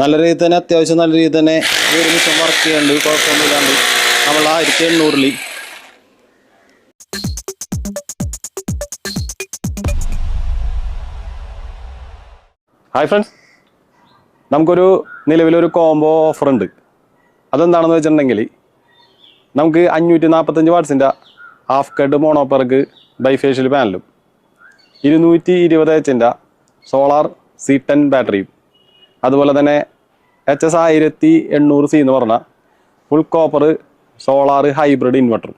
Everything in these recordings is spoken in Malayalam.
നല്ല രീതിയിൽ തന്നെ അത്യാവശ്യം നല്ല രീതിയിൽ തന്നെ ഒരു മിഷൻ വർക്ക് ചെയ്യുന്നുണ്ട് കുഴപ്പമൊന്നുമില്ലാണ്ട്. നമ്മൾ ആയിരത്തി എണ്ണൂറിൽ ഹായ് ഫ്രണ്ട്സ് നമുക്കൊരു നിലവിലൊരു കോംബോ ഓഫർ ഉണ്ട്. അതെന്താണെന്ന് വെച്ചിട്ടുണ്ടെങ്കിൽ നമുക്ക് അഞ്ഞൂറ്റി നാൽപ്പത്തഞ്ച് വാട്സിന്റെ ഹാഫ് കട്ട് മോണോപ്പർക്ക് ബൈഫേഷ്യൽ പാനലും ഇരുന്നൂറ്റി ഇരുപത് എച്ചിന്റെ സോളാർ സി ടെൻ ബാറ്ററിയും അതുപോലെ തന്നെ എച്ച് എസ് ആയിരത്തി എണ്ണൂറ് സി എന്ന് പറഞ്ഞാൽ full copper solar hybrid inverter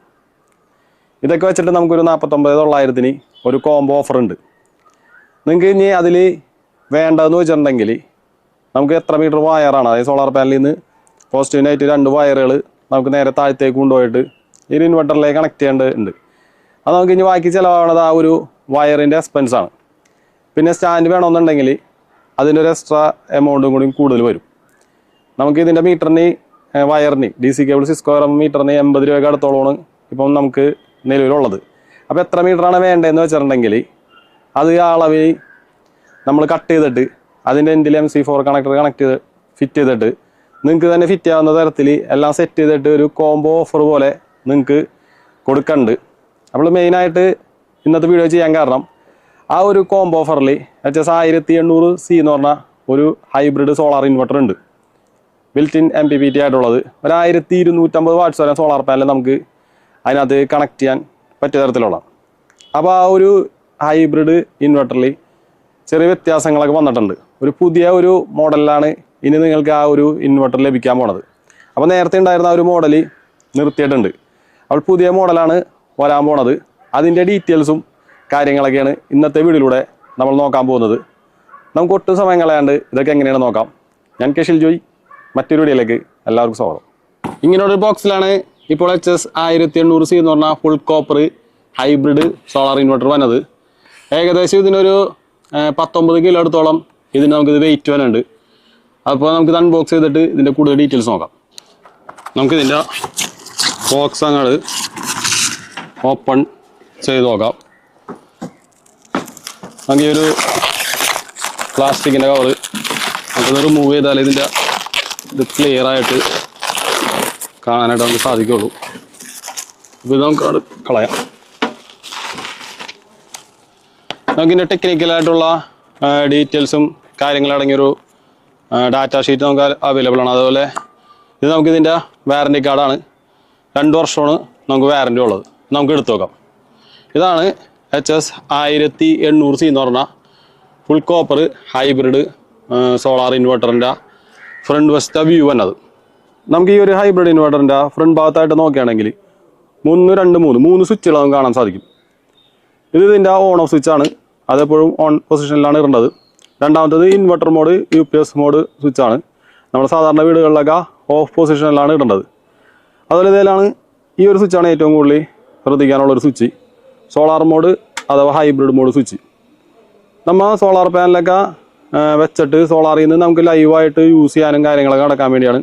ഇതൊക്കെ വെച്ചിട്ട് നമുക്കൊരു നാൽപ്പത്തൊമ്പത് തൊള്ളായിരത്തിന് ഒരു കോംബോ ഓഫർ ഉണ്ട്. നിങ്ങൾക്ക് ഇനി അതിൽ വേണ്ടതെന്ന് വെച്ചിട്ടുണ്ടെങ്കിൽ നമുക്ക് എത്ര മീറ്റർ വയറാണ് അതായത് സോളാർ പാനലിൽ നിന്ന് പോസിറ്റീവിനായിട്ട് രണ്ട് വയറുകൾ നമുക്ക് നേരെ താഴത്തേക്ക് കൊണ്ടുപോയിട്ട് ഈ ഇൻവെർട്ടറിലേക്ക് കണക്ട് ചെയ്യേണ്ടതുണ്ട്. അത് നമുക്ക് ഇനി ബാക്കി ചിലവാണത് ആ ഒരു വയറിന്റെ എക്സ്പെൻസാണ് പിന്നെ സ്റ്റാൻഡ് വേണമെന്നുണ്ടെങ്കിൽ അതിന്റെ ഒരു എക്സ്ട്രാ എമൗണ്ടും കൂടി കൂടുതൽ വരും. നമുക്ക് ഇതിന്റെ മീറ്ററിന് വയറിന് D C cable six square മീറ്ററിന് എൺപത് രൂപയ്ക്ക് അടുത്തോളമാണ് ഇപ്പം നമുക്ക് നിലവിലുള്ളത്. അപ്പോൾ എത്ര മീറ്ററാണ് വേണ്ടതെന്ന് വെച്ചിട്ടുണ്ടെങ്കിൽ അത് അളവിൽ നമ്മൾ കട്ട് ചെയ്തിട്ട് അതിന്റെ എൻഡിൽ M C four connector connect ചെയ്ത് ഫിറ്റ് ചെയ്തിട്ട് നിങ്ങൾക്ക് തന്നെ ഫിറ്റ് ആവുന്ന തരത്തിൽ എല്ലാം സെറ്റ് ചെയ്തിട്ട് ഒരു കോംബോ ഓഫർ പോലെ നിങ്ങൾക്ക് കൊടുക്കുന്നുണ്ട് നമ്മൾ മെയിനായിട്ട് ഇന്നത്തെ വീഡിയോ ചെയ്യാൻ കാരണം ആ ഒരു കോംബോ എച്ച് എസ് ആയിരത്തി എണ്ണൂറ് സി എന്ന് പറഞ്ഞ ഒരു ഹൈബ്രിഡ് സോളാർ ഇൻവെർട്ടർ ഉണ്ട്. Built in M P P T ആയിട്ടുള്ളത്. ഒരു ആയിരത്തി ഇരുന്നൂറ്റമ്പത് വാട്ട്സ് വരെ സോളാർ പാനൽ നമുക്ക് അതിനകത്ത് കണക്ട് ചെയ്യാൻ പറ്റിയ തരത്തിലുള്ള. അപ്പോൾ ആ ഒരു ഹൈബ്രിഡ് ഇൻവെർട്ടറിൽ ചെറിയ വ്യത്യാസങ്ങളൊക്കെ വന്നിട്ടുണ്ട്. ഒരു പുതിയ ഒരു മോഡലിലാണ് ഇനി നിങ്ങൾക്ക് ആ ഒരു ഇൻവെർട്ടർ ലഭിക്കാൻ പോണത്. അപ്പോൾ നേരത്തെ ഉണ്ടായിരുന്ന ആ ഒരു മോഡൽ നിർത്തിയിട്ടുണ്ട്. അപ്പോൾ പുതിയ മോഡലാണ് വരാൻ പോണത്. അതിന്റെ ഡീറ്റെയിൽസും കാര്യങ്ങളൊക്കെയാണ് ഇന്നത്തെ വീഡിയോയിലൂടെ നമ്മൾ നോക്കാൻ പോകുന്നത്. നമുക്ക് ഒട്ടും സമയം കളയാണ്ട് ഇതൊക്കെ എങ്ങനെയാണ് നോക്കാം. ഞാൻ കെഷിൽ ജോയ് മറ്റൊരു വീഡിയോയിലേക്ക് എല്ലാവർക്കും സ്വാഗതം. ഇങ്ങനെ ഒരു ബോക്സിലാണ് ഇപ്പോൾ എച്ച് എസ് ആയിരത്തി എണ്ണൂറ് സി എന്ന് പറഞ്ഞാൽ full copper hybrid solar inverter വന്നത്. ഏകദേശം ഇതിനൊരു പത്തൊമ്പത് കിലോ അടുത്തോളം ഇതിന് നമുക്കിത് വെയിറ്റ് വരാനുണ്ട്. അപ്പോൾ നമുക്കിത് അൺബോക്സ് ചെയ്തിട്ട് ഇതിന്റെ കൂടുതൽ ഡീറ്റെയിൽസ് നോക്കാം. നമുക്കിതിന്റെ ബോക്സ് ഓപ്പൺ ചെയ്ത് നോക്കാം. നമുക്ക് ഒരു പ്ലാസ്റ്റിക്കിന്റെ കവറ് നമുക്കത് റിമൂവ് ചെയ്താൽ ഇതിന്റെ ഇത് ക്ലിയർ ആയിട്ട് കാണാനായിട്ട് നമുക്ക് സാധിക്കുള്ളൂ. അപ്പോൾ ഇത് നമുക്ക് കളയാം. നമുക്കിന്റെ ടെക്നിക്കലായിട്ടുള്ള ഡീറ്റെയിൽസും കാര്യങ്ങളടങ്ങിയൊരു ഡാറ്റ ഷീറ്റ് നമുക്ക് അവൈലബിൾ ആണ്. അതുപോലെ ഇത് നമുക്കിതിന്റെ വാറന്റി കാർഡാണ് രണ്ട് വർഷമാണ് നമുക്ക് വാറന്റി ഉള്ളത്. നമുക്ക് എടുത്തു നോക്കാം. ഇതാണ് എച്ച് എസ് ആയിരത്തി എണ്ണൂറ് സി എന്ന് പറഞ്ഞാൽ ഫുൾ കോപ്പർ ഹൈബ്രിഡ് സോളാർ ഇൻവെർട്ടറിന്റെ ഫ്രണ്ട് വശത്തെ വ്യൂ വന്നത്. നമുക്ക് ഈ ഒരു ഹൈബ്രിഡ് ഇൻവെർട്ടറിന്റെ ഫ്രണ്ട് ഭാഗത്തായിട്ട് നോക്കുകയാണെങ്കിൽ മൂന്ന് രണ്ട് മൂന്ന് മൂന്ന് സ്വിച്ചുകൾ നമുക്ക് കാണാൻ സാധിക്കും. ഇത് ഇതിന്റെ ഓൺ ഓഫ് സ്വിച്ച് ആണ്. അതെപ്പോഴും ഓൺ പൊസിഷനിലാണ് ഇടേണ്ടത്. രണ്ടാമത്തത് inverter mode U P S mode സ്വിച്ചാണ് നമ്മൾ സാധാരണ വീടുകളിലൊക്കെ ഓഫ് പൊസിഷനിലാണ് ഇടേണ്ടത്. അതുപോലെ ഇതിലാണ് ഈ ഒരു സ്വിച്ചാണ് ഏറ്റവും കൂടുതൽ ശ്രദ്ധിക്കാനുള്ള ഒരു സ്വിച്ച് സോളാർ മോഡ് അഥവാ ഹൈബ്രിഡ് മോഡ് സ്വിച്ച്. നമ്മൾ സോളാർ പാനലൊക്കെ വെച്ചിട്ട് സോളാറിൽ നിന്ന് നമുക്ക് ലൈവായിട്ട് യൂസ് ചെയ്യാനും കാര്യങ്ങളൊക്കെ നടക്കാൻ വേണ്ടിയാണ്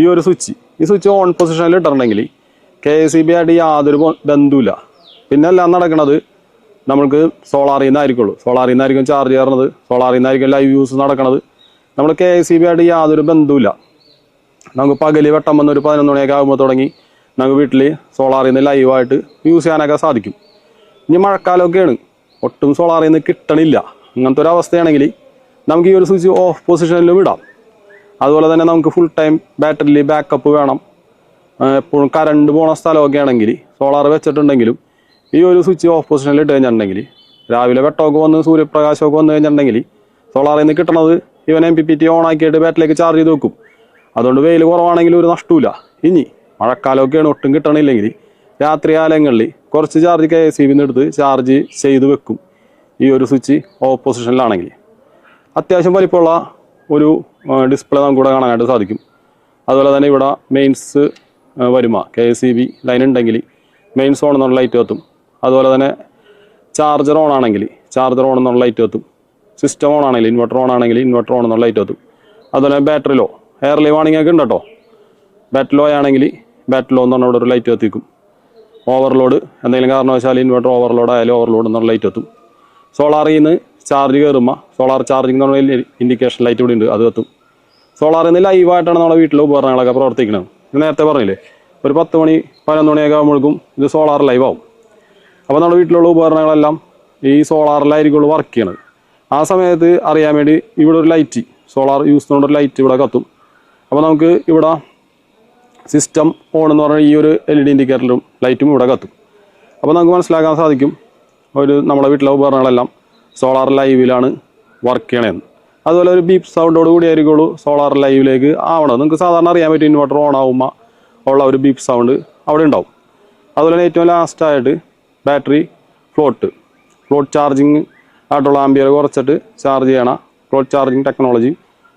ഈ ഒരു സ്വിച്ച്. ഈ സ്വിച്ച് ഓൺ പൊസിഷനിൽ ഇട്ടിട്ടുണ്ടെങ്കിൽ കെ എസ് ഇ ബി ആയിട്ട് യാതൊരു ബന്ധവുമില്ല പിന്നെ എല്ലാം നടക്കുന്നത് നമുക്ക് സോളാറിൽ നിന്നായിരിക്കുള്ളൂ സോളാറിൽ നിന്നായിരിക്കും ചാർജ് കയറുന്നത് സോളാറിൽ നിന്നായിരിക്കും ലൈവ് യൂസ് നടക്കുന്നത് നമ്മൾ കെ എസ് ഇ ബി ആയിട്ട് യാതൊരു ബന്ധവുമില്ല നമുക്ക് പകൽ വെട്ടം വന്ന് ഒരു പതിനൊന്ന് മണിയൊക്കെ ആകുമ്പോൾ തുടങ്ങി നമുക്ക് വീട്ടിൽ സോളാറിൽ നിന്ന് ലൈവായിട്ട് യൂസ് ചെയ്യാനൊക്കെ സാധിക്കും. ഇനി മഴക്കാലമൊക്കെയാണ്. ഒട്ടും സോളാറിൽ നിന്ന് കിട്ടണില്ല. അങ്ങനത്തെ ഒരു അവസ്ഥയാണെങ്കിൽ നമുക്ക് ഈ ഒരു സ്വിച്ച് ഓഫ് പൊസിഷനിലും ഇടാം. അതുപോലെ തന്നെ നമുക്ക് ഫുൾ ടൈം ബാറ്ററിയിൽ ബാക്കപ്പ് വേണം. എപ്പോഴും കറണ്ട് പോണ സ്ഥലമൊക്കെ ആണെങ്കിൽ സോളാർ വെച്ചിട്ടുണ്ടെങ്കിലും ഈ ഒരു സ്വിച്ച് ഓഫ് പൊസിഷനിൽ ഇട്ട് കഴിഞ്ഞിട്ടുണ്ടെങ്കിൽ രാവിലെ വെട്ടമൊക്കെ വന്ന് സൂര്യപ്രകാശമൊക്കെ വന്നു കഴിഞ്ഞിട്ടുണ്ടെങ്കിൽ സോളാറിൽ നിന്ന് കിട്ടണത് ഇവൻ M P P T on ആക്കിയിട്ട് ചാർജ് ചെയ്ത് വെക്കും. അതുകൊണ്ട് വെയിൽ കുറവാണെങ്കിലും ഒരു നഷ്ടമില്ല ഇനി മഴക്കാലമൊക്കെയാണ് ഒട്ടും കിട്ടണില്ലെങ്കിൽ രാത്രി കാലങ്ങളിൽ കുറച്ച് ചാർജ് കെ എസ് സി എടുത്ത് ചാർജ് ചെയ്ത് വെക്കും. ഈ ഒരു സ്വിച്ച് ഓപ്പോസിഷനിലാണെങ്കിൽ അത്യാവശ്യം വലിപ്പമുള്ള ഒരു ഡിസ്പ്ലേ നമുക്കിവിടെ കാണാനായിട്ട് സാധിക്കും. അതുപോലെ തന്നെ ഇവിടെ mains വരുമ. K S C B line ഉണ്ടെങ്കിൽ മെയിൻസ് ഓൺ എന്നുള്ള ലൈറ്റ് കത്തും. അതുപോലെ തന്നെ ചാർജർ ഓൺ ആണെങ്കിൽ ചാർജർ ഓൺ എന്നുള്ള ലൈറ്റ് കത്തും. സിസ്റ്റം ഓൺ ആണെങ്കിൽ ഇൻവെർട്ടർ ഓൺ ആണെങ്കിൽ ഇൻവെർട്ടർ ഓൺ എന്നുള്ള ലൈറ്റ് കത്തും. അതുപോലെ ബാറ്ററി ലോ എയർലി വാണിംഗ് ഒക്കെ ഉണ്ട്? കേട്ടോ ലോ ആണെങ്കിൽ ബാറ്ററി ലോ എന്ന് പറഞ്ഞ ഇവിടെ ഒരു ലൈറ്റ് കത്തിക്കും. ഓവർലോഡ് എന്തെങ്കിലും കാരണവശാൽ ഇൻവെർട്ടർ ഓവർലോഡ് ആയാലും ഓവർലോഡ് എന്നുള്ള ലൈറ്റ് എത്തും. സോളാറിൽ നിന്ന് ചാർജ് കയറുമ്പോൾ സോളാർ ചാർജിങ് എന്ന് പറഞ്ഞ ഇൻഡിക്കേഷൻ ലൈറ്റ് ഇവിടെ ഉണ്ട് അത് എത്തും. സോളാറിൽ നിന്ന് ലൈവായിട്ടാണ് നമ്മുടെ വീട്ടിലെ ഉപകരണങ്ങളൊക്കെ പ്രവർത്തിക്കുന്നത്. നേരത്തെ പറഞ്ഞില്ലേ ഒരു പത്ത് മണി പതിനൊന്ന് മണിയൊക്കെ ആകുമ്പോഴേക്കും ഇത് സോളാർ ലൈവ് ആവും. അപ്പോൾ നമ്മുടെ വീട്ടിലുള്ള ഉപകരണങ്ങളെല്ലാം ഈ സോളാറിലായിരിക്കുള്ളൂ വർക്ക് ചെയ്യണത്. ആ സമയത്ത് അറിയാൻ വേണ്ടി ഇവിടെ ഒരു ലൈറ്റ് സോളാർ യൂസ് ചെയ്യുന്ന ഒരു ലൈറ്റ് ഇവിടെ കത്തും. അപ്പോൾ നമുക്ക് ഇവിടെ സിസ്റ്റം ഓൺ എന്ന് പറഞ്ഞാൽ ഈ ഒരു എൽ ഇ ഡി ഇൻഡിക്കേറ്ററിലും ലൈറ്റും ഇവിടെ കത്തും. അപ്പോൾ നമുക്ക് മനസ്സിലാക്കാൻ സാധിക്കും ഒരു നമ്മുടെ വീട്ടിലെ ഉപകരണങ്ങളെല്ലാം സോളാർ ലൈവിലാണ് വർക്ക് ചെയ്യണതെന്ന് അതുപോലെ ഒരു ബീപ്പ് സൗണ്ടോട് കൂടി ആയിരിക്കുള്ളൂ സോളാർ ലൈവിലേക്ക് ആവണം നിങ്ങൾക്ക് സാധാരണ അറിയാൻ പറ്റും ഇൻവെർട്ടർ ഓൺ ആവുമ്പോൾ ഉള്ള ഒരു ബീപ്പ് സൗണ്ട് അവിടെ ഉണ്ടാവും. അതുപോലെ തന്നെ ഏറ്റവും ലാസ്റ്റായിട്ട് ബാറ്ററി ഫ്ലോട്ട് ഫ്ലോട്ട് ചാർജിങ് ആയിട്ടുള്ള ആംബിയർ കുറച്ചിട്ട് ചാർജ് ചെയ്യണ ഫ്ലോട്ട് ചാർജിങ് ടെക്നോളജി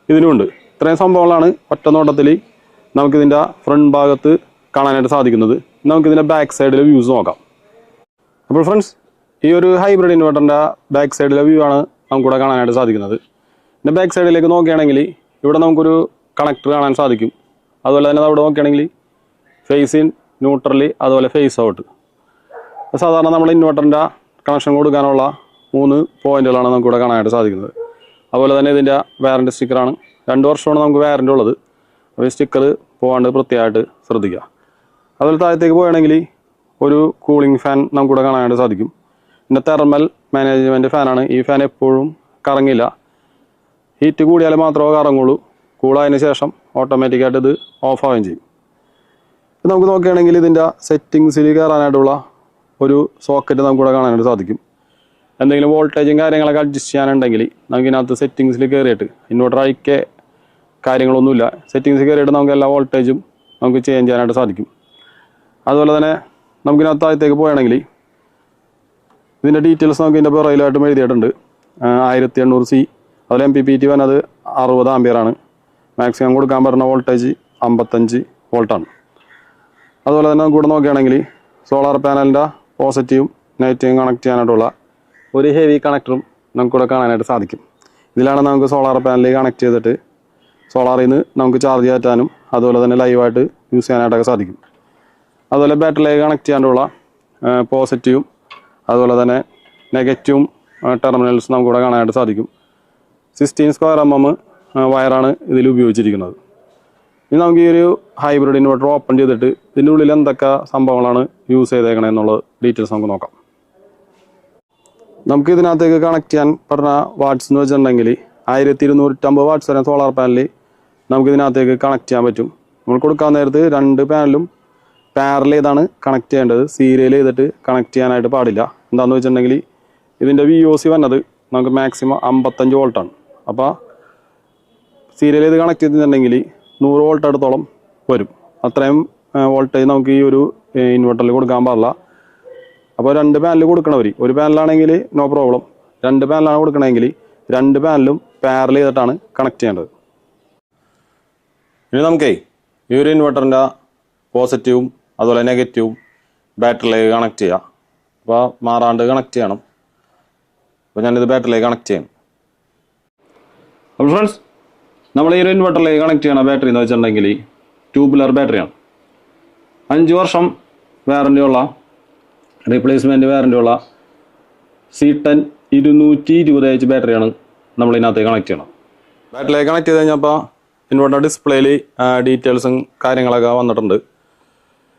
ഇതിനുമുണ്ട് ഇത്രയും സംഭവങ്ങളാണ് ഒറ്റ നോട്ടത്തിൽ നമുക്കിതിന്റെ ഫ്രണ്ട് ഭാഗത്ത് കാണാനായിട്ട് സാധിക്കുന്നത്. നമുക്കിതിന്റെ ബാക്ക് സൈഡിൽ വ്യൂസ് നോക്കാം. അപ്പോൾ ഫ്രണ്ട്സ് ഈ ഒരു ഹൈബ്രിഡ് ഇൻവെർട്ടറിന്റെ ബാക്ക് സൈഡിലെ വ്യൂ ആണ് നമുക്കിവിടെ കാണാനായിട്ട് സാധിക്കുന്നത്. പിന്നെ ബാക്ക് സൈഡിലേക്ക് നോക്കുകയാണെങ്കിൽ ഇവിടെ നമുക്കൊരു കണക്ടർ കാണാൻ സാധിക്കും. അതുപോലെ തന്നെ അവിടെ നോക്കുകയാണെങ്കിൽ ഫേസ് ഇൻ ന്യൂട്രലി അതുപോലെ ഫേസ് ഔട്ട് സാധാരണ നമ്മൾ ഇൻവെർട്ടറിന്റെ കണക്ഷൻ കൊടുക്കാനുള്ള മൂന്ന് പോയിന്റുകളാണ് നമുക്കിവിടെ കാണാനായിട്ട് സാധിക്കുന്നത്. അതുപോലെ തന്നെ ഇതിന്റെ വാറന്റി സ്റ്റിക്കറാണ് രണ്ട് വർഷമാണ് നമുക്ക് വാറന്റി ഉള്ളത്. ഈ സ്റ്റിക്കർ പോകാണ്ട് പ്രത്യേകമായിട്ട് ശ്രദ്ധിക്കുക. അതുപോലെ താഴത്തേക്ക് പോവുകയാണെങ്കിൽ ഒരു കൂളിംഗ് ഫാൻ നമുക്കിവിടെ കാണാനായിട്ട് സാധിക്കും. പിന്നെ തെർമൽ മാനേജ്മെന്റ് ഫാനാണ് ഈ ഫാൻ എപ്പോഴും കറങ്ങില്ല. ഹീറ്റ് കൂടിയാൽ മാത്രമേ കറങ്ങുള്ളൂ. കൂളായതിന് ശേഷം ഓട്ടോമാറ്റിക്കായിട്ട് ഇത് ഓഫ് ആവുകയും ചെയ്യും. ഇത് നമുക്ക് നോക്കുകയാണെങ്കിൽ ഇതിന്റെ സെറ്റിങ്സിൽ കയറാനായിട്ടുള്ള ഒരു സോക്കറ്റ് നമുക്കിവിടെ കാണാനായിട്ട് സാധിക്കും. എന്തെങ്കിലും വോൾട്ടേജും കാര്യങ്ങളൊക്കെ അഡ്ജസ്റ്റ് ചെയ്യാനുണ്ടെങ്കിൽ നമുക്കിതിനകത്ത് സെറ്റിങ്സിൽ കയറിയിട്ട് ഇൻവെർട്ടർ അയക്കെ കാര്യങ്ങളൊന്നുമില്ല. സെറ്റിങ്സ് കയറിയിട്ട് നമുക്ക് എല്ലാ വോൾട്ടേജും നമുക്ക് ചേഞ്ച് ചെയ്യാനായിട്ട് സാധിക്കും. അതുപോലെ തന്നെ നമുക്കിനകത്താഴത്തേക്ക് പോവുകയാണെങ്കിൽ ഇതിന്റെ ഡീറ്റെയിൽസ് നമുക്ക് ഇതിന്റെ പുറയിലായിട്ടും എഴുതിയിട്ടുണ്ട്. ആയിരത്തി എണ്ണൂറ് സി അതുപോലെ എം പി പി ടി വന്നത് അറുപത് ആംബിയറാണ് മാക്സിമം കൊടുക്കാൻ പറ്റുന്ന വോൾട്ടേജ് അമ്പത്തഞ്ച് വോൾട്ടാണ് അതുപോലെ തന്നെ നമുക്കിവിടെ നോക്കുകയാണെങ്കിൽ സോളാർ പാനലിന്റെ പോസിറ്റീവും നെഗറ്റീവും കണക്ട് ചെയ്യാനായിട്ടുള്ള ഒരു ഹെവി കണക്ടറും നമുക്കിവിടെ കാണാനായിട്ട് സാധിക്കും. ഇതിലാണ് നമുക്ക് സോളാർ പാനലിൽ കണക്ട് ചെയ്തിട്ട് സോളാറിൽ നിന്ന് നമുക്ക് ചാർജ് കയറ്റാനും അതുപോലെ തന്നെ ലൈവായിട്ട് യൂസ് ചെയ്യാനായിട്ടൊക്കെ സാധിക്കും. അതുപോലെ ബാറ്ററിയിലേക്ക് കണക്ട് ചെയ്യാനുള്ള പോസിറ്റീവും അതുപോലെ തന്നെ നെഗറ്റീവും ടെർമിനൽസ് നമുക്കിവിടെ കാണാനായിട്ട് സാധിക്കും. സിക്സ്റ്റീൻ സ്ക്വയർ എം എം വയറാണ് ഇതിൽ ഉപയോഗിച്ചിരിക്കുന്നത്. ഇനി നമുക്ക് ഈ ഒരു ഹൈബ്രിഡ് ഇൻവെർട്ടർ ഓപ്പൺ ചെയ്തിട്ട് ഇതിന്റെ ഉള്ളിൽ എന്തൊക്കെ സംഭവങ്ങളാണ് യൂസ് ചെയ്തേക്കണേ എന്നുള്ള ഡീറ്റെയിൽസ് നമുക്ക് നോക്കാം. നമുക്ക് ഇതിനകത്തേക്ക് കണക്ട് ചെയ്യാൻ പറഞ്ഞ വാട്ട്സ് എന്ന് വെച്ചിട്ടുണ്ടെങ്കിൽ ആയിരത്തി ഇരുന്നൂറ്റമ്പത് വാട്ട്സ് വരെ സോളാർ പാനലിൽ നമുക്ക് ഇതിനകത്തേക്ക് കണക്ട് ചെയ്യാൻ പറ്റും. നമ്മൾ കൊടുക്കാൻ നേരത്ത് രണ്ട് പാനലും പാരൽ ചെയ്താണ് കണക്ട് ചെയ്യേണ്ടത്. സീരിയൽ ചെയ്തിട്ട് കണക്ട് ചെയ്യാനായിട്ട് പാടില്ല. എന്താണെന്ന് വെച്ചിട്ടുണ്ടെങ്കിൽ ഇതിന്റെ വി ഒ സി വന്നത് നമുക്ക് മാക്സിമം അമ്പത്തഞ്ച് വോൾട്ടാണ് അപ്പോൾ സീരിയൽ ചെയ്ത് കണക്ട് ചെയ്തിട്ടുണ്ടെങ്കിൽ നൂറ് വോൾട്ട് അടുത്തോളം വരും. അത്രയും വോൾട്ടേജ് നമുക്ക് ഈ ഒരു ഇൻവെർട്ടറിൽ കൊടുക്കാൻ പാടില്ല. അപ്പോൾ രണ്ട് പാനൽ കൊടുക്കണവർ ഒരു പാനലാണെങ്കിൽ നോ പ്രോബ്ലം രണ്ട് പാനലാണ് കൊടുക്കണമെങ്കിൽ രണ്ട് പാനലും പാരൽ ചെയ്തിട്ടാണ് കണക്ട് ചെയ്യേണ്ടത്. ഇനി നമുക്കേ ഈ ഒരു ഇൻവെർട്ടറിന്റെ പോസിറ്റീവും അതുപോലെ നെഗറ്റീവും ബാറ്ററിയിലേക്ക് കണക്ട് ചെയ്യാം. അപ്പോൾ മാറാണ്ട് കണക്ട് ചെയ്യണം. അപ്പോൾ ഞാനിത് ബാറ്ററിയിലേക്ക് കണക്ട് ചെയ്യണം അപ്പോൾ ഫ്രണ്ട്സ് നമ്മൾ ഈ ഒരു ഇൻവെർട്ടറിലേക്ക് കണക്ട് ചെയ്യണം ബാറ്ററി എന്ന് വെച്ചിട്ടുണ്ടെങ്കിൽ ട്യൂബുലർ ബാറ്ററിയാണ് അഞ്ച് വർഷം വാറന്റി ഉള്ള റീപ്ലേസ്മെന്റ് വാറന്റി ഉള്ള സി ടെൻ ഇരുന്നൂറ്റി ഇരുപത് എച്ച് ബാറ്ററിയാണ് നമ്മൾ കണക്ട് ചെയ്യണം. ബാറ്ററിയിലേക്ക് കണക്ട് ചെയ്ത് കഴിഞ്ഞപ്പോൾ ഇൻവെർട്ടർ ഡിസ്പ്ലേയിൽ ഡീറ്റെയിൽസും കാര്യങ്ങളൊക്കെ വന്നിട്ടുണ്ട്.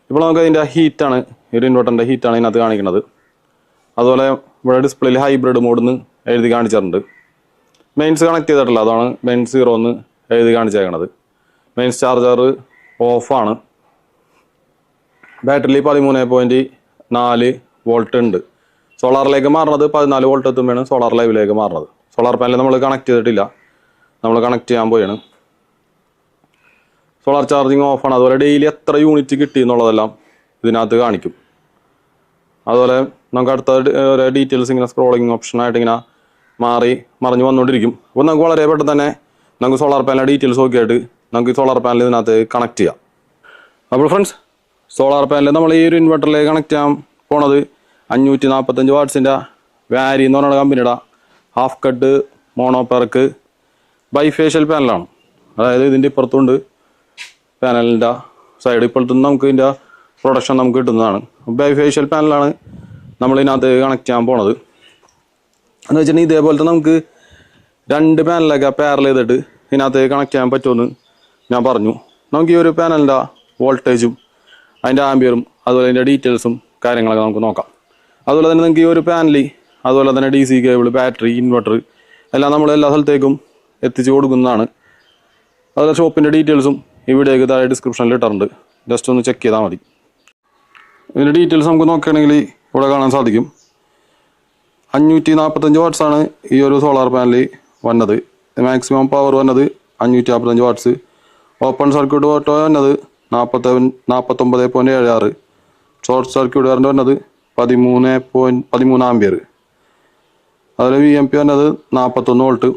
ഇപ്പോൾ നമുക്ക് അതിന്റെ ഹീറ്റാണ് ഒരു ഇൻവെർട്ടറിന്റെ ഹീറ്റാണ് ഇതിനകത്ത് കാണിക്കുന്നത്. അതുപോലെ ഇവിടെ ഡിസ്പ്ലേയിൽ ഹൈബ്രിഡ് മോഡെന്ന് എഴുതി കാണിച്ചിട്ടുണ്ട്. മെയിൻസ് കണക്ട് ചെയ്തിട്ടില്ല അതാണ് മെയിൻസ് സീറോ എന്ന് എഴുതി കാണിച്ചേക്കണത്. മെയിൻസ് ചാർജർ ഓഫാണ് ബാറ്ററിയിൽ പതിമൂന്ന് പോയിന്റ് നാല് വോൾട്ട് ഉണ്ട്. സോളാറിലേക്ക് മാറുന്നത് പതിനാല് വോൾട്ട് എത്തുമ്പോഴാണ് സോളാർ ലൈവിലേക്ക് മാറുന്നത് സോളാർ പാനൽ നമ്മൾ കണക്ട് ചെയ്തിട്ടില്ല. നമ്മൾ കണക്ട് ചെയ്യാൻ പോയാണ് സോളാർ ചാർജിങ് ഓഫാണ് അതുപോലെ ഡെയിലി എത്ര യൂണിറ്റ് കിട്ടി എന്നുള്ളതെല്ലാം ഇതിനകത്ത് കാണിക്കും. അതുപോലെ നമുക്ക് അടുത്ത ഒരു ഡീറ്റെയിൽസ് ഇങ്ങനെ സ്ക്രോളിങ് ഓപ്ഷനായിട്ട് ഇങ്ങനെ മാറി മറിഞ്ഞ് വന്നുകൊണ്ടിരിക്കും. അപ്പോൾ നമുക്ക് വളരെ പെട്ടെന്ന് തന്നെ നമുക്ക് സോളാർ പാനലിന്റെ ഡീറ്റെയിൽസ് നോക്കിയിട്ട് നമുക്ക് ഈ സോളാർ പാനൽ ഇതിനകത്ത് കണക്ട് ചെയ്യാം. അപ്പോൾ ഫ്രണ്ട്സ് സോളാർ പാനൽ നമ്മൾ ഈ ഒരു ഇൻവെർട്ടറിലേക്ക് കണക്ട് ചെയ്യാൻ പോണത് അഞ്ഞൂറ്റി നാൽപ്പത്തഞ്ച് വാട്ട്സിന്റെ വാരി എന്ന് പറയുന്ന കമ്പനിയുടെ half cut mono perc bifacial പാനലാണ് അതായത് ഇതിന്റെ ഇപ്പുറത്തുണ്ട് പാനലിന്റെ സൈഡ് ഇപ്പോഴത്തെ നമുക്ക് ഇതിന്റെ പ്രൊഡക്ഷൻ നമുക്ക് കിട്ടുന്നതാണ്. ബൈഫേഷ്യൽ പാനലാണ് നമ്മൾ ഇതിനകത്ത് കണക്ട് ചെയ്യാൻ പോണത്. എന്ന് വെച്ചിട്ടുണ്ടെങ്കിൽ ഇതേപോലത്തെ നമുക്ക് രണ്ട് പാനലൊക്കെ പാരൽ ചെയ്തിട്ട് ഇതിനകത്ത് കണക്ട് ചെയ്യാൻ പറ്റുമെന്ന് ഞാൻ പറഞ്ഞു. നമുക്ക് ഈ ഒരു പാനലിന്റെ വോൾട്ടേജും അതിന്റെ ആംബിയറും അതുപോലെ അതിന്റെ ഡീറ്റെയിൽസും കാര്യങ്ങളൊക്കെ നമുക്ക് നോക്കാം. അതുപോലെ തന്നെ നിങ്ങൾക്ക് ഈ ഒരു പാനലി അതുപോലെ തന്നെ D C cable battery inverter എല്ലാം നമ്മൾ എല്ലാ സ്ഥലത്തേക്കും എത്തിച്ചു കൊടുക്കുന്നതാണ്. അതുപോലെ ഷോപ്പിന്റെ ഡീറ്റെയിൽസും ഈ വീഡിയോക്ക് താഴെ ഡിസ്ക്രിപ്ഷനിൽ ഇട്ടിട്ടുണ്ട് ജസ്റ്റ് ഒന്ന് ചെക്ക് ചെയ്താൽ മതി. ഇതിന്റെ ഡീറ്റെയിൽസ് നമുക്ക് നോക്കുകയാണെങ്കിൽ ഇവിടെ കാണാൻ സാധിക്കും. അഞ്ഞൂറ്റി നാൽപ്പത്തഞ്ച് വാട്ട്സാണ് ഈ ഒരു സോളാർ പാനൽ വന്നത്. മാക്സിമം പവർ വന്നത് അഞ്ഞൂറ്റി നാൽപ്പത്തഞ്ച് വാട്ട്സ് ഓപ്പൺ സർക്യൂട്ട് ഓട്ടോ വന്നത് നാൽപ്പത്തി നാൽപ്പത്തൊമ്പത് പോയിന്റ് ഏഴ് ആറ് ഷോർട്ട് സർക്യൂട്ട് കറണ്ട് വന്നത് പതിമൂന്ന് പോയിന്റ് പതിമൂന്ന് ആംബിയർ അതിൽ വി എം പി വന്നത് നാൽപ്പത്തൊന്ന് വോൾട്ട്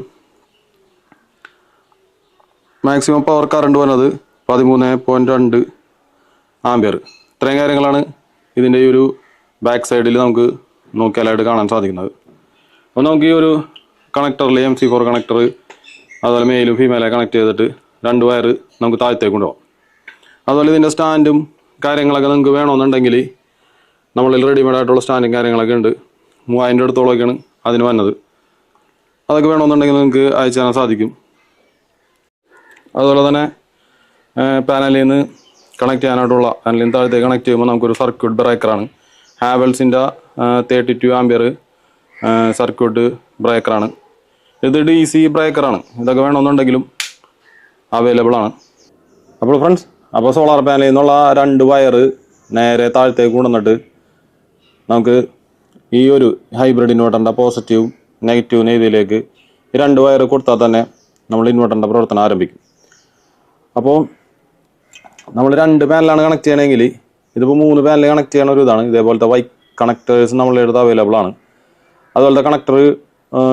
മാക്സിമം പവർ കറണ്ട് വന്നത് പതിമൂന്ന് പോയിന്റ് രണ്ട് ആംബിയർ ഇത്രയും കാര്യങ്ങളാണ് ഇതിന്റെ ഈ ഒരു ബാക്ക് സൈഡിൽ നമുക്ക് നോക്കിയാലായിട്ട് കാണാൻ സാധിക്കുന്നത്. അപ്പോൾ നമുക്ക് ഈ ഒരു കണക്ടറിൽ എം സി ഫോർ കണക്ടർ അതുപോലെ മെയിലും ഫീമെയിലെ കണക്ട് ചെയ്തിട്ട് രണ്ട് വയർ നമുക്ക് താഴത്തേക്ക് കൊണ്ടുപോകാം. അതുപോലെ ഇതിന്റെ സ്റ്റാൻഡും കാര്യങ്ങളൊക്കെ നിങ്ങൾക്ക് വേണമെന്നുണ്ടെങ്കിൽ നമ്മളിൽ റെഡിമെയ്ഡ് ആയിട്ടുള്ള സ്റ്റാൻഡും കാര്യങ്ങളൊക്കെ ഉണ്ട്. മൂവായിരം അടുത്തോളമൊക്കെയാണ് അതിന് വന്നത്. അതൊക്കെ വേണമെന്നുണ്ടെങ്കിൽ നിങ്ങൾക്ക് അയച്ചു തരാൻ സാധിക്കും. അതുപോലെ തന്നെ പാനലിൽ നിന്ന് കണക്ട് ചെയ്യാനായിട്ടുള്ള പാനലിൽ നിന്ന് താഴത്തേക്ക് കണക്ട് ചെയ്യുമ്പോൾ നമുക്കൊരു സർക്യൂട്ട് ബ്രേക്കറാണ് ഹാവൽസിന്റെ തേർട്ടി ടു ആംബിയർ സർക്യൂട്ട് ബ്രേക്കറാണ് ഇത് ഡി സി ബ്രേക്കറാണ് ഇതൊക്കെ വേണമെന്നുണ്ടെങ്കിലും അവൈലബിൾ ആണ്. അപ്പോൾ ഫ്രണ്ട്സ് അപ്പോൾ സോളാർ പാനലിൽ നിന്നുള്ള രണ്ട് വയർ നേരെ താഴത്തേക്ക് കൊണ്ടുവന്നിട്ട് നമുക്ക് ഈ ഒരു ഹൈബ്രിഡ് ഇൻവെർട്ടറിന്റെ പോസിറ്റീവും നെഗറ്റീവും ഇതിലേക്ക് ഈ രണ്ട് വയർ കൊടുത്താൽ തന്നെ നമ്മൾ ഇൻവെർട്ടറിന്റെ പ്രവർത്തനം ആരംഭിക്കും. അപ്പോൾ നമ്മൾ രണ്ട് പാനലാണ് കണക്ട് ചെയ്യണമെങ്കിൽ ഇതിപ്പോൾ മൂന്ന് പാനൽ കണക്ട് ചെയ്യണ ഒരു ഇതാണ്. ഇതേപോലത്തെ വൈ കണക്ടേഴ്സ് നമ്മളുടെ അടുത്ത് അവൈലബിൾ ആണ്. അതുപോലത്തെ കണക്ടർ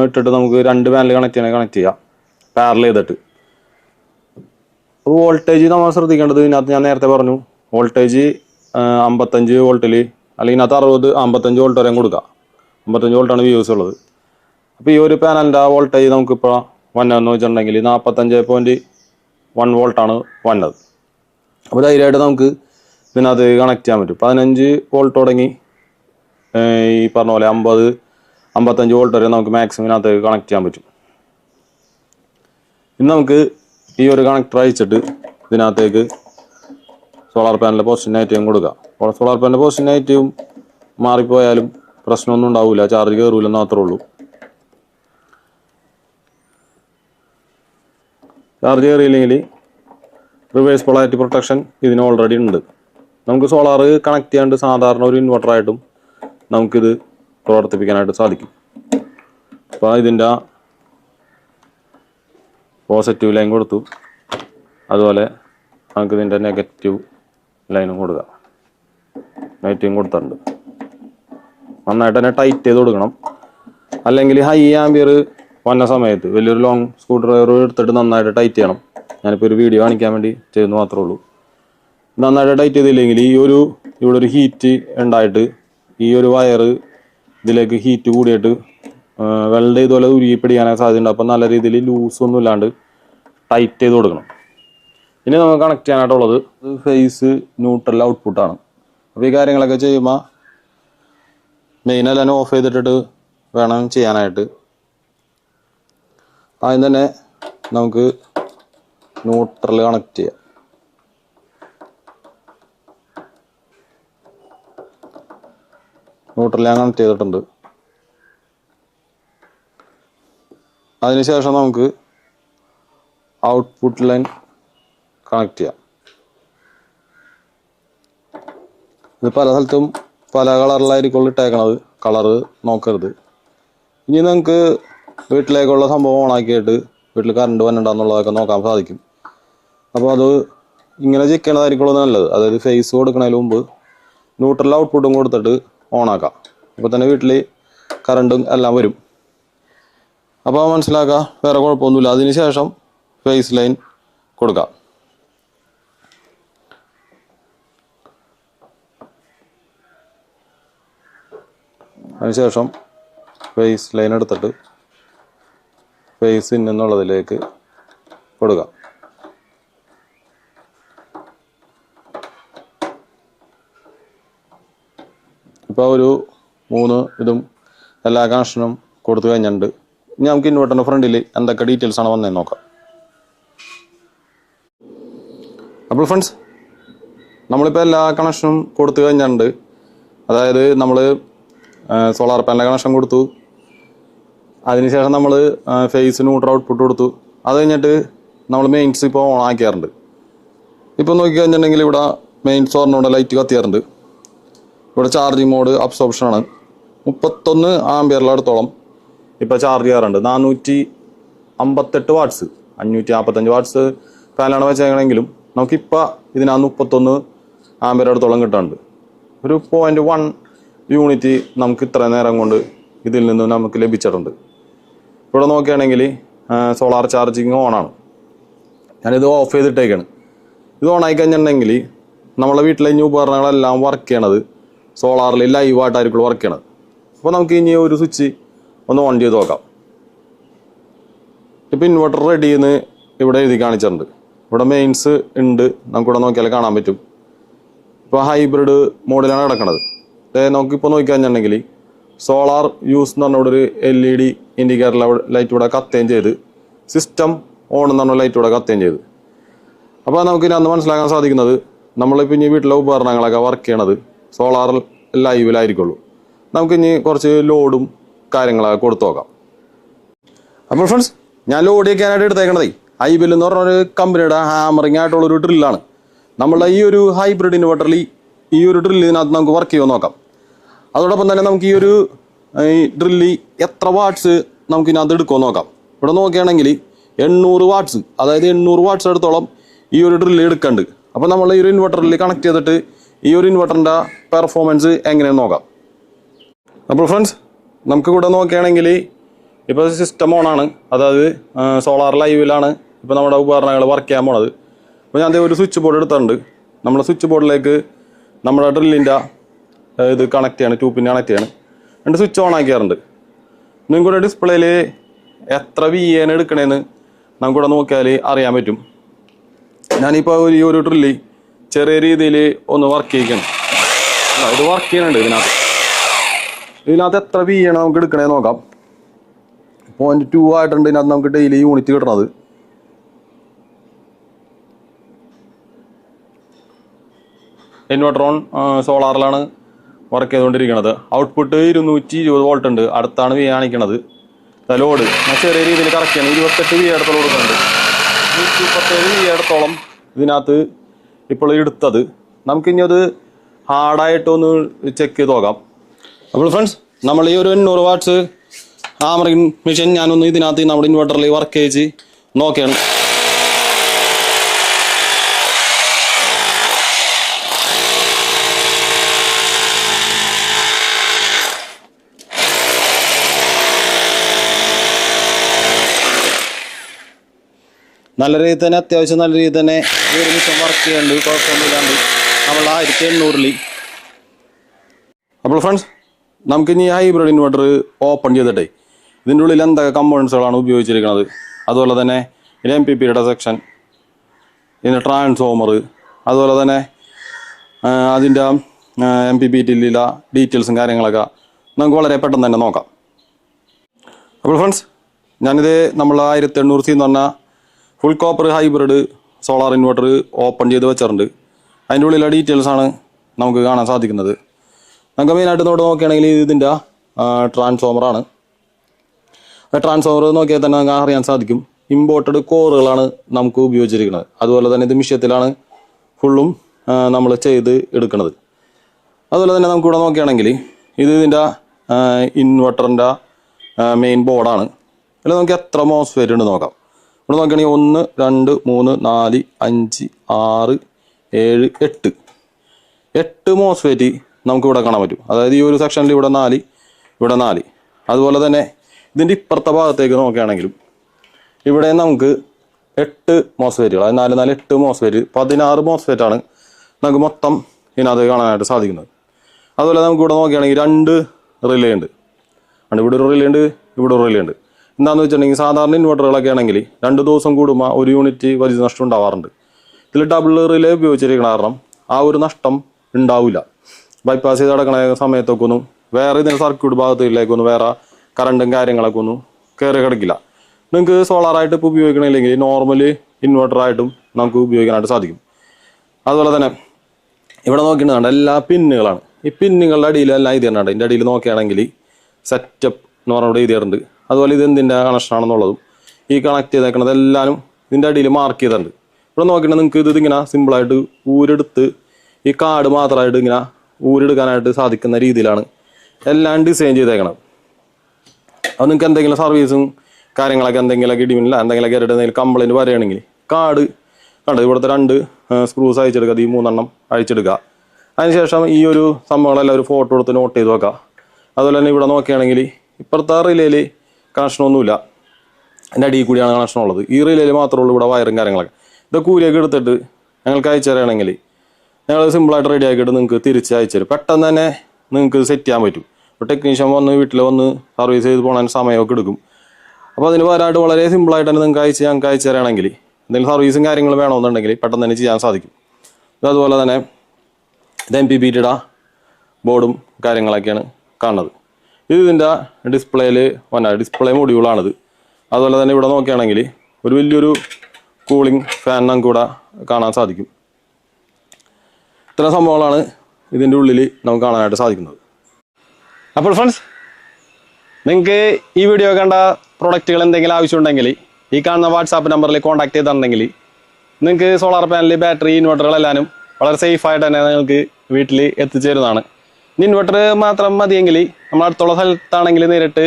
ഇട്ടിട്ട് നമുക്ക് രണ്ട് പാനൽ കണക്ട് ചെയ്യണമെങ്കിൽ കണക്ട് ചെയ്യാം. പാരൽ ചെയ്തിട്ട്. അപ്പോൾ വോൾട്ടേജ് നമ്മൾ ശ്രദ്ധിക്കേണ്ടത് ഇതിനകത്ത് ഞാൻ നേരത്തെ പറഞ്ഞു. വോൾട്ടേജ് അമ്പത്തഞ്ച് വോൾട്ടിൽ അല്ലെങ്കിൽ ഇതിനകത്ത് അറുപത് അമ്പത്തഞ്ച് വോൾട്ട് വരെയും കൊടുക്കുക അമ്പത്തഞ്ച് വോൾട്ടാണ് വ്യൂസ് ഉള്ളത്. അപ്പോൾ ഈ ഒരു പാനലിന്റെ ആ വോൾട്ടേജ് നമുക്കിപ്പോൾ വന്നതെന്ന് വെച്ചിട്ടുണ്ടെങ്കിൽ നാൽപ്പത്തഞ്ച് പോയിന്റ് വൺ വോൾട്ടാണ് വന്നത്. അപ്പോൾ ധൈര്യമായിട്ട് നമുക്ക് ഇതിനകത്ത് കണക്ട് ചെയ്യാൻ പറ്റും. പതിനഞ്ച് വോൾട്ട് തുടങ്ങി ഈ പറഞ്ഞ പോലെ അമ്പത് അമ്പത്തഞ്ച് വോൾട്ട് വരെ നമുക്ക് മാക്സിമം ഇതിനകത്ത് കണക്ട് ചെയ്യാൻ പറ്റും. ഇന്ന് നമുക്ക് ഈ ഒരു കണക്ടർ അയച്ചിട്ട് ഇതിനകത്തേക്ക് സോളാർ പാനലിന്റെ പോസിറ്റീവ് നെഗറ്റീവും കൊടുക്കുക സോളാർ പാനൽ പോസിറ്റീവ് നെഗറ്റീവും മാറിപ്പോയാലും പ്രശ്നമൊന്നും ഉണ്ടാവില്ല ചാർജ് കയറൂലെന്ന് മാത്രമേ ഉള്ളൂ. ചാർജ് കയറിയില്ലെങ്കിൽ റിവേഴ്സ് പൊളാരിറ്റി പ്രൊട്ടക്ഷൻ ഇതിന് ഓൾറെഡി ഉണ്ട്. നമുക്ക് സോളാർ കണക്ട് ചെയ്യാണ്ട് സാധാരണ ഒരു ഇൻവെർട്ടറായിട്ടും നമുക്കിത് പ്രവർത്തിപ്പിക്കാനായിട്ട് സാധിക്കും. അപ്പോൾ ഇതിന്റെ പോസിറ്റീവ് ലൈൻ കൊടുത്തു. അതുപോലെ നമുക്ക് ഇതിന്റെ നെഗറ്റീവ് ലൈനും കൊടുക്കുക നെഗറ്റീവും കൊടുത്തിട്ടുണ്ട്. നന്നായിട്ട് തന്നെ ടൈറ്റ് ചെയ്ത് കൊടുക്കണം. അല്ലെങ്കിൽ ഹൈ ആംബിയർ വന്ന സമയത്ത് വലിയൊരു ലോങ് സ്ക്രൂ ഡ്രൈവർ എടുത്തിട്ട് നന്നായിട്ട് ടൈറ്റ് ചെയ്യണം. ഞാനിപ്പോൾ ഒരു വീഡിയോ കാണിക്കാൻ വേണ്ടി ചെയ്യുന്നു മാത്രമേ ഉള്ളൂ. നന്നായിട്ട് ടൈറ്റ് ചെയ്തില്ലെങ്കിൽ ഈ ഒരു ഇവിടെ ഒരു ഹീറ്റ് ഉണ്ടായിട്ട് ഈ ഒരു വയർ ഇതിലേക്ക് ഹീറ്റ് കൂടിയിട്ട് വെൽഡ് ഇതുപോലെ ഉരുകി പിടിക്കാനൊക്കെ സാധ്യതയുണ്ട്. അപ്പം നല്ല രീതിയിൽ ലൂസ് ഒന്നും ഇല്ലാണ്ട് ടൈറ്റ് ചെയ്ത് കൊടുക്കണം. ഇനി നമുക്ക് കണക്ട് ചെയ്യാനായിട്ടുള്ളത് ഫേസ് ന്യൂട്രൽ ഔട്ട്പുട്ടാണ് അപ്പോൾ ഈ കാര്യങ്ങളൊക്കെ ചെയ്യുമ്പോൾ മെയിനെല്ലാം ഓഫ് ചെയ്തിട്ടിട്ട് വേണം ചെയ്യാനായിട്ട്. ആദ്യം തന്നെ നമുക്ക് ന്യൂട്രൽ കണക്ട് ചെയ്യാം. ന്യൂട്രൽ ഞാൻ കണക്ട് ചെയ്തിട്ടുണ്ട്. അതിനുശേഷം നമുക്ക് ഔട്ട്പുട്ട് ലൈൻ കണക്ട് ചെയ്യാം. ഇത് പല സ്ഥലത്തും പല കളറിലായിരിക്കും ഇട്ടേക്കണത് കളറ് നോക്കരുത്. ഇനി നിങ്ങൾക്ക് വീട്ടിലേക്കുള്ള സംഭവം ഓണാക്കിയിട്ട് വീട്ടിൽ കറണ്ട് വന്നിട്ടുണ്ടെന്നുള്ളതൊക്കെ നോക്കാൻ സാധിക്കും. അപ്പോൾ അത് ഇങ്ങനെ ചെക്കണതായിരിക്കുള്ളൂ നല്ലത്. അതായത് ഫേസ് കൊടുക്കുന്നതിന് മുമ്പ് ന്യൂട്രൽ ഔട്ട്പുട്ടും കൊടുത്തിട്ട് ഓണാക്കാം. അപ്പോൾ തന്നെ വീട്ടിൽ കറണ്ടും എല്ലാം വരും. അപ്പോൾ മനസ്സിലാക്കുക വേറെ കുഴപ്പമൊന്നുമില്ല. അതിന് ശേഷം ഫേസ് ലൈൻ കൊടുക്കാം. അതിനുശേഷം ഫേസ് ലൈൻ എടുത്തിട്ട് ഫേസ് ഇൻ എന്നുള്ളതിലേക്ക് കൊടുക്കാം. ഇപ്പോൾ ഒരു മൂന്ന് ഇതും എല്ലാ കണക്ഷനും കൊടുത്തു കഴിഞ്ഞിട്ടുണ്ട്. ഇനി നമുക്ക് ഇൻവെർട്ടറിന്റെ ഫ്രണ്ടിൽ എന്തൊക്കെ ഡീറ്റെയിൽസ് ആണ് വന്നേ നോക്കാം. അപ്പോൾ ഫ്രണ്ട്സ് നമ്മളിപ്പോൾ എല്ലാ കണക്ഷനും കൊടുത്തു കഴിഞ്ഞിട്ടുണ്ട്. അതായത് നമ്മൾ സോളാർ പാനൽ കണക്ഷൻ കൊടുത്തു. അതിനുശേഷം നമ്മൾ ഫേസ് ന്യൂട്രൽ ഔട്ട്പുട്ട് കൊടുത്തു. അത് കഴിഞ്ഞിട്ട് നമ്മൾ മെയിൻസ് ഇപ്പോൾ ഓൺ ആക്കിയാറുണ്ട്. ഇപ്പോൾ നോക്കിക്കഴിഞ്ഞിട്ടുണ്ടെങ്കിൽ ഇവിടെ മെയിൻസ് പറഞ്ഞുകൊണ്ട് ലൈറ്റ് കത്തിയാറുണ്ട്. ഇവിടെ ചാർജിങ് മോഡ് അബ്സോർപ്ഷനാണ് മുപ്പത്തൊന്ന് അടുത്തോളം ഇപ്പോൾ ചാർജ് ചെയ്യാറുണ്ട്. നാനൂറ്റി അമ്പത്തെട്ട് വാട്ട്സ് അഞ്ഞൂറ്റി നാൽപ്പത്തഞ്ച് വാട്ട്സ് ഫാനാണ് വെച്ചെങ്കിലും നമുക്കിപ്പോൾ ഇതിനകത്ത് മുപ്പത്തൊന്ന് അടുത്തോളം കിട്ടുന്നുണ്ട് ഒരു പോയിന്റ് വൺ യൂണിറ്റ് നമുക്ക് ഇത്ര നേരം കൊണ്ട് ഇതിൽ നിന്ന് നമുക്ക് ലഭിച്ചിട്ടുണ്ട്. ഇവിടെ നോക്കുകയാണെങ്കിൽ സോളാർ ചാർജിങ് ഓണാണ് ഞാനിത് ഓഫ് ചെയ്തിട്ടേക്കാണ്. ഇത് ഓൺ ആയി കഴിഞ്ഞിട്ടുണ്ടെങ്കിൽ നമ്മളെ വീട്ടിലെ ഇനി ഉപകരണങ്ങളെല്ലാം വർക്ക് ചെയ്യണത് സോളാറിൽ ലൈവായിട്ടായിരിക്കും വർക്ക് ചെയ്യണത്. അപ്പോൾ നമുക്ക് ഇനി ഒരു സ്വിച്ച് ഒന്ന് ഓൺ ചെയ്ത് നോക്കാം. ഇപ്പോൾ ഇൻവെർട്ടർ റെഡി എന്ന് ഇവിടെ എഴുതി കാണിച്ചിട്ടുണ്ട്. ഇവിടെ മെയിൻസ് ഉണ്ട്. നമുക്കിവിടെ നോക്കിയാൽ കാണാൻ പറ്റും. ഇപ്പോൾ ഹൈബ്രിഡ് മോഡലാണ് കിടക്കുന്നത് ദേ നമുക്കിപ്പോൾ നോക്കിക്കഴിഞ്ഞിട്ടുണ്ടെങ്കിൽ സോളാർ യൂസ് എന്ന് പറഞ്ഞ ഒരു L E D indicator light ഇവിടെ കത്തുകയും ചെയ്ത്. സിസ്റ്റം ഓൺ എന്ന് പറഞ്ഞ ലൈറ്റ് ഇവിടെ കത്തുകയും ചെയ്ത്. അപ്പോൾ നമുക്ക് ഇനി അന്ന് മനസ്സിലാക്കാൻ സാധിക്കുന്നത് നമ്മളിപ്പോൾ ഇനി വീട്ടിലെ ഉപകരണങ്ങളൊക്കെ വർക്ക് ചെയ്യണത് സോളാർ ലൈവിലായിരിക്കുള്ളൂ നമുക്ക് ഇനി കുറച്ച് ലോഡും കാര്യങ്ങളൊക്കെ കൊടുത്തു നോക്കാം. അപ്പോൾ ഫ്രണ്ട്സ് ഞാൻ ലോഡ് ചെയ്യാനായിട്ട് എടുത്തേക്കണതേ ഐബിൽ എന്ന് പറഞ്ഞ ഒരു കമ്പനിയുടെ ഹാമറിങ് ആയിട്ടുള്ളൊരു ഡ്രില്ലാണ് നമ്മളുടെ ഈ ഒരു ഹൈബ്രിഡ് ഇൻവെർട്ടറിൽ ഈ ഒരു ഡ്രില്ലിനകത്ത് നമുക്ക് വർക്ക് ചെയ്യുമെന്ന് നോക്കാം. അതോടൊപ്പം തന്നെ നമുക്ക് ഈ ഒരു ഡ്രില്ല് എത്ര വാട്ട്സ് നമുക്ക് ഇതിനകത്ത് എടുക്കുമോ നോക്കാം. ഇവിടെ നോക്കുകയാണെങ്കിൽ എണ്ണൂറ് വാട്ട്സ് അതായത് എണ്ണൂറ് വാട്ട്സ് എടുത്തോളം ഈ ഒരു ഡ്രില്ല് എടുക്കുന്നുണ്ട്. അപ്പോൾ നമ്മൾ ഈ ഒരു ഇൻവെർട്ടറിൽ കണക്ട് ചെയ്തിട്ട് ഈ ഒരു ഇൻവെർട്ടറിന്റെ പെർഫോമൻസ് എങ്ങനെയാണെന്ന് നോക്കാം. അപ്പോൾ ഫ്രണ്ട്സ് നമുക്ക് ഇവിടെ നോക്കുകയാണെങ്കിൽ ഇപ്പോൾ സിസ്റ്റം ഓണാണ് അതായത് സോളാർ ലൈവിലാണ് ഇപ്പോൾ നമ്മുടെ ഉപകരണങ്ങൾ വർക്ക് ചെയ്യാൻ പോണത്. അപ്പോൾ ഞാൻ ഒരു സ്വിച്ച് ബോർഡ് എടുത്തിട്ടുണ്ട്. നമ്മുടെ സ്വിച്ച് ബോർഡിലേക്ക് നമ്മുടെ ഡ്രില്ലിന്റെ ഇത് കണക്ട് ചെയ്യാണ് ട്യൂബിന് കണക്ട് ചെയ്യാണ്. രണ്ട് സ്വിച്ച് ഓൺ ആക്കിയാറുണ്ട്. നിങ്ങൾക്കൂടെ ഡിസ്പ്ലേയിൽ എത്ര വി എൻ എടുക്കണേന്ന് നമുക്കിവിടെ നോക്കിയാൽ അറിയാൻ പറ്റും. ഞാനിപ്പോൾ ഈ ഒരു ഡ്രില്ല് ചെറിയ രീതിയിൽ ഒന്ന് വർക്ക് ചെയ്യിക്കണം. ഇത് വർക്ക് ചെയ്യുന്നുണ്ട് ഇതിനകത്ത്. ഇതിനകത്ത് എത്ര വി ആണ് നമുക്ക് എടുക്കണേ നോക്കാം. പോയിന്റ് ടു ആയിട്ടുണ്ട് ഇതിനകത്ത് നമുക്ക് ഡെയിലി യൂണിറ്റ് കിട്ടണത്. ഇൻവെർട്ടർ ഓൺ സോളാറിലാണ് വർക്ക് ചെയ്തുകൊണ്ടിരിക്കുന്നത് ഔട്ട്പുട്ട് ഇരുന്നൂറ്റി ഇരുപത് വോൾട്ട് ഉണ്ട്. അടുത്താണ് വി കാണിക്കണത്. ലോഡ് ചെറിയ രീതിയിൽ കറക്റ്റ് ചെയ്യണം. ഇരുപത്തെട്ട് വി അടുത്തോളം കൊടുക്കുന്നുണ്ട് നൂറ്റി മുപ്പത്തേഴ് വി അടുത്തോളം ഇതിനകത്ത് ഇപ്പോൾ എടുത്തത്. നമുക്കിനി അത് ഹാർഡായിട്ടൊന്ന് ചെക്ക് ചെയ്ത് നോക്കാം. അപ്പോൾ ഫ്രണ്ട്സ് നമ്മൾ ഈ ഒരു എണ്ണൂറ് വാട്ട്സ് ആമറിങ് മെഷീൻ ഞാനൊന്ന് ഇതിനകത്ത് നമ്മുടെ ഇൻവെർട്ടറിൽ വർക്ക് ചെയ്ത് നോക്കിയാണ്. നല്ല രീതിയിൽ തന്നെ അത്യാവശ്യം നല്ല രീതിയിൽ തന്നെ ഒരു നിമിഷം വർക്ക് ചെയ്യുന്നുണ്ട് കുഴപ്പമൊന്നുമില്ലാണ്ട് നമ്മൾ ആയിരത്തി എണ്ണൂറിൽ. അപ്പോൾ ഫ്രണ്ട്സ് നമുക്കിനി ഹൈബ്രിഡ് ഇൻവെർട്ടർ ഓപ്പൺ ചെയ്തിട്ടേ. ഇതിന്റെ ഉള്ളിൽ എന്തൊക്കെ കമ്പോണൻസുകളാണ് ഉപയോഗിച്ചിരിക്കുന്നത്? അതുപോലെ തന്നെ ഇതിന് എം പി പിയുടെ സെക്ഷൻ ഇതിന്റെ ട്രാൻസ്ഫോമർ അതുപോലെ തന്നെ അതിന്റെ എം പി പി ടിയിലുള്ള ഡീറ്റെയിൽസും കാര്യങ്ങളൊക്കെ നമുക്ക് വളരെ പെട്ടെന്ന് തന്നെ നോക്കാം. അപ്പോൾ ഫ്രണ്ട്സ് ഞാനിത് നമ്മൾ ആയിരത്തി എണ്ണൂറ് സി എന്ന് പറഞ്ഞ full copper hybrid solar inverter open ചെയ്ത് വെച്ചിട്ടുണ്ട്. അതിന്റെ ഉള്ളിലെ ഡീറ്റെയിൽസ് ആണ് നമുക്ക് കാണാൻ സാധിക്കുന്നത്. നമുക്ക് മെയിനായിട്ട് നോട്ട് നോക്കുകയാണെങ്കിൽ ഇത് ഇതിന്റെ ട്രാൻസ്ഫോമറാണ് ട്രാൻസ്ഫോമർ നോക്കിയാൽ തന്നെ നമുക്ക് അറിയാൻ സാധിക്കും. ഇമ്പോർട്ടഡ് കോറുകളാണ് നമുക്ക് ഉപയോഗിച്ചിരിക്കുന്നത്. അതുപോലെ തന്നെ ഇത് മിഷ്യത്തിലാണ് ഫുള്ളും നമ്മൾ ചെയ്ത് എടുക്കുന്നത്. അതുപോലെ തന്നെ നമുക്കിവിടെ നോക്കുകയാണെങ്കിൽ ഇത് ഇതിന്റെ ഇൻവെർട്ടറിന്റെ മെയിൻ ബോർഡാണ് അതിൽ നമുക്ക് എത്ര മോസ്ഫെറ്റ് ഉണ്ട് നോക്കാം. ഇവിടെ നോക്കുകയാണെങ്കിൽ ഒന്ന് രണ്ട് മൂന്ന് നാല് അഞ്ച് ആറ് ഏഴ് എട്ട്. എട്ട് മോസ്ഫേറ്റ് നമുക്ക് ഇവിടെ കാണാൻ പറ്റും. അതായത് ഈ ഒരു സെക്ഷനിൽ ഇവിടെ നാല് ഇവിടെ നാല്. അതുപോലെ തന്നെ ഇതിന്റെ ഇപ്പുറത്തെ ഭാഗത്തേക്ക് നോക്കുകയാണെങ്കിലും ഇവിടെ നമുക്ക് എട്ട് മോസ്ഫേറ്റുകൾ അതായത് നാല് നാല് എട്ട് മോസ്ഫേറ്റ് പതിനാറ് മോസ്ഫേറ്റാണ് നമുക്ക് മൊത്തം ഇതിനകത്ത് കാണാനായിട്ട് സാധിക്കുന്നത്. അതുപോലെ നമുക്ക് ഇവിടെ നോക്കുകയാണെങ്കിൽ രണ്ട് റിലേ ഉണ്ട്. ഇവിടെ ഒരു റിലേ ഉണ്ട് ഇവിടെ ഒരു റിലേ ഉണ്ട്. എന്താണെന്ന് വെച്ചിട്ടുണ്ടെങ്കിൽ സാധാരണ ഇൻവെർട്ടറുകളൊക്കെ ആണെങ്കിൽ രണ്ട് ദിവസം കൂടുമ്പോൾ ഒരു യൂണിറ്റ് വലിയ നഷ്ടം ഉണ്ടാവാറുണ്ട്. ഇതിൽ ഡബിൾ റിലേ ഉപയോഗിച്ചിരിക്കുന്ന കാരണം ആ ഒരു നഷ്ടം ഉണ്ടാവില്ല ബൈപ്പാസ് ചെയ്ത് നടക്കണ സമയത്തൊക്കെ ഒന്നും വേറെ ഇതിന്റെ സർക്യൂട്ട് ഭാഗത്തിലേക്കൊന്നും വേറെ കറണ്ടും കാര്യങ്ങളൊക്കെ ഒന്നും കയറി കിടക്കില്ല. നിങ്ങൾക്ക് സോളാറായിട്ട് ഇപ്പോൾ ഉപയോഗിക്കണമെങ്കിൽ നോർമൽ ഇൻവെർട്ടറായിട്ടും നമുക്ക് ഉപയോഗിക്കാനായിട്ട് സാധിക്കും. അതുപോലെ തന്നെ ഇവിടെ നോക്കിയിട്ടുണ്ട് എല്ലാ പിന്നുകളാണ്. ഈ പിന്നുകളുടെ ഇത് തന്നെയുണ്ട് ഇതിന്റെ അടിയിൽ നോക്കുകയാണെങ്കിൽ സെറ്റപ്പ് എന്ന് പറഞ്ഞിട്ട് എഴുതിയിട്ടുണ്ട് അതുപോലെ ഇത് എന്തിന്റെ കണക്ഷനാണെന്നുള്ളതും ഈ കണക്ട് ചെയ്തേക്കണത് എല്ലാവരും ഇതിന്റെ അടിയിൽ മാർക്ക് ചെയ്തിട്ടുണ്ട്. ഇവിടെ നോക്കിയിട്ട് നിങ്ങൾക്ക് ഇത് ഇങ്ങനെ സിമ്പിളായിട്ട് ഊരെടുത്ത് ഈ കാർഡ് മാത്രമായിട്ട് ഇങ്ങനെ ഊരെടുക്കാനായിട്ട് സാധിക്കുന്ന രീതിയിലാണ് എല്ലാം ഡിസൈൻ ചെയ്തേക്കണത്. അത് നിങ്ങൾക്ക് എന്തെങ്കിലും സർവീസും കാര്യങ്ങളൊക്കെ എന്തെങ്കിലുമൊക്കെ ഇടിമില്ല എന്തെങ്കിലുമൊക്കെ ആയിട്ട് എന്തെങ്കിലും കംപ്ലൈന്റ് വരികയാണെങ്കിൽ കാർഡ് കണ്ടത് ഇവിടുത്തെ രണ്ട് സ്ക്രൂസ് അയച്ചെടുക്കുക അത് ഈ മൂന്നെണ്ണം അഴിച്ചെടുക്കുക. അതിനുശേഷം ഈ ഒരു സംഭവങ്ങളെല്ലാം ഒരു ഫോട്ടോ എടുത്ത് നോട്ട് ചെയ്ത് വെക്കുക. അതുപോലെ തന്നെ ഇവിടെ നോക്കുകയാണെങ്കിൽ ഇപ്പുറത്തെ റിലേയിൽ കണക്ഷനൊന്നുമില്ല. എന്റെ അടിയിൽ കൂടിയാണ് കണക്ഷൻ ഉള്ളത് ഈ റിലേയിൽ മാത്രമേ ഉള്ളൂ ഇവിടെ വയറും കാര്യങ്ങളൊക്കെ. ഇത് കൂലിയൊക്കെ എടുത്തിട്ട് ഞങ്ങൾക്ക് അയച്ചു തരികയാണെങ്കിൽ ഞങ്ങൾ സിമ്പിളായിട്ട് റെഡി ആക്കിയിട്ട് നിങ്ങൾക്ക് തിരിച്ച് അയച്ചു തരും. പെട്ടെന്ന് തന്നെ നിങ്ങൾക്ക് സെറ്റ് ചെയ്യാൻ പറ്റും. ഇപ്പോൾ ടെക്നീഷ്യൻ വന്ന് വീട്ടിൽ വന്ന് സർവീസ് ചെയ്ത് പോകാൻ സമയമൊക്കെ എടുക്കും. അപ്പോൾ അതിന് പകരമായിട്ട് വളരെ സിമ്പിളായിട്ട് തന്നെ നിങ്ങൾക്ക് അയച്ച് ഞങ്ങൾക്ക് അയച്ചു തരികയാണെങ്കിൽ എന്തെങ്കിലും സർവീസും കാര്യങ്ങളും വേണമെന്നുണ്ടെങ്കിൽ പെട്ടെന്ന് തന്നെ ചെയ്യാൻ സാധിക്കും. അതുപോലെ തന്നെ ഇത് എം പി ബോർഡും കാര്യങ്ങളൊക്കെയാണ് കാണുന്നത്. ഇത് ഇതിന്റെ ഡിസ്പ്ലേയിൽ വന്ന ഡിസ്പ്ലേ മൊഡ്യൂളാണിത്. അതുപോലെ തന്നെ ഇവിടെ നോക്കുകയാണെങ്കിൽ ഒരു വലിയൊരു കൂളിംഗ് ഫാൻ നമുക്ക് ഇവിടെ കാണാൻ സാധിക്കും. ഇത്തരം സംഭവങ്ങളാണ് ഇതിന്റെ ഉള്ളിൽ നമുക്ക് കാണാനായിട്ട് സാധിക്കുന്നത്. അപ്പോൾ ഫ്രണ്ട്സ് നിങ്ങൾക്ക് ഈ വീഡിയോ കണ്ട പ്രൊഡക്റ്റുകൾ എന്തെങ്കിലും ആവശ്യമുണ്ടെങ്കിൽ ഈ കാണുന്ന വാട്സാപ്പ് നമ്പറിൽ കോൺടാക്ട് ചെയ്തിട്ടുണ്ടെങ്കിൽ നിങ്ങൾക്ക് സോളാർ പാനൽ ബാറ്ററി ഇൻവെർട്ടറുകളെല്ലാനും വളരെ സേഫായിട്ട് തന്നെ നിങ്ങൾക്ക് വീട്ടിൽ എത്തിച്ചേരുന്നതാണ്. ഇൻവെർട്ടർ മാത്രം മതിയെങ്കിൽ നമ്മൾ അടുത്തുള്ള സ്ഥലത്താണെങ്കിൽ നേരിട്ട്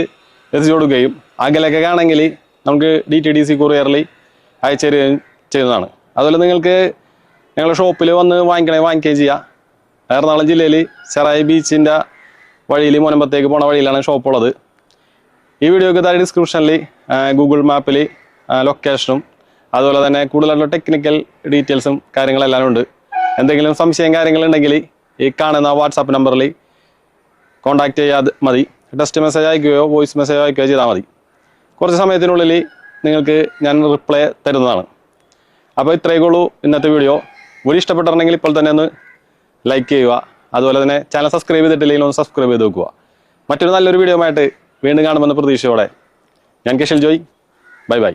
എത്തിച്ചു കൊടുക്കുകയും അകലൊക്കെ ആണെങ്കിൽ നമുക്ക് ഡി ടി ഡി സി കൊറിയറിൽ അയച്ചു തരികയും ചെയ്യുന്നതാണ്. അതുപോലെ നിങ്ങൾക്ക് ഞങ്ങളുടെ ഷോപ്പിൽ വന്ന് വാങ്ങിക്കണേ വാങ്ങിക്കുകയും ചെയ്യാം. എറണാകുളം ജില്ലയിൽ ചെറായി ബീച്ചിന്റെ വഴിയിൽ മുനമ്പത്തേക്ക് പോണ വഴിയിലാണ് ഷോപ്പ് ഉള്ളത്. ഈ വീഡിയോക്ക് താഴെ ഡിസ്ക്രിപ്ഷനിൽ ഗൂഗിൾ മാപ്പിൽ ലൊക്കേഷനും അതുപോലെ തന്നെ കൂടുതലായിട്ടുള്ള ടെക്നിക്കൽ ഡീറ്റെയിൽസും കാര്യങ്ങളെല്ലാം ഉണ്ട്. എന്തെങ്കിലും സംശയം കാര്യങ്ങളുണ്ടെങ്കിൽ ഈ കാണുന്ന വാട്സാപ്പ് നമ്പറിൽ കോൺടാക്ട് ചെയ്യാ മതി. ടെക്സ്റ്റ് മെസ്സേജ് അയക്കുകയോ വോയിസ് മെസ്സേജ് അയക്കുകയോ ചെയ്താൽ മതി. കുറച്ച് സമയത്തിനുള്ളിൽ നിങ്ങൾക്ക് ഞാൻ റിപ്ലൈ തരുന്നതാണ്. അപ്പോൾ ഇത്രയൊക്കെ ഉള്ളൂ ഇന്നത്തെ വീഡിയോ വീഡിയോ ഇഷ്ടപ്പെട്ടിട്ടുണ്ടെങ്കിൽ ഇപ്പോൾ തന്നെ ഒന്ന് ലൈക്ക് ചെയ്യുക. അതുപോലെ തന്നെ ചാനൽ സബ്സ്ക്രൈബ് ചെയ്തിട്ടില്ലെങ്കിൽ ഒന്ന് സബ്സ്ക്രൈബ് ചെയ്ത് വെക്കുക. മറ്റൊരു നല്ലൊരു വീഡിയോ ആയിട്ട് വീണ്ടും കാണുമെന്ന പ്രതീക്ഷയോടെ ഞാൻ കെഷിൽ ജോയ്. Bye bye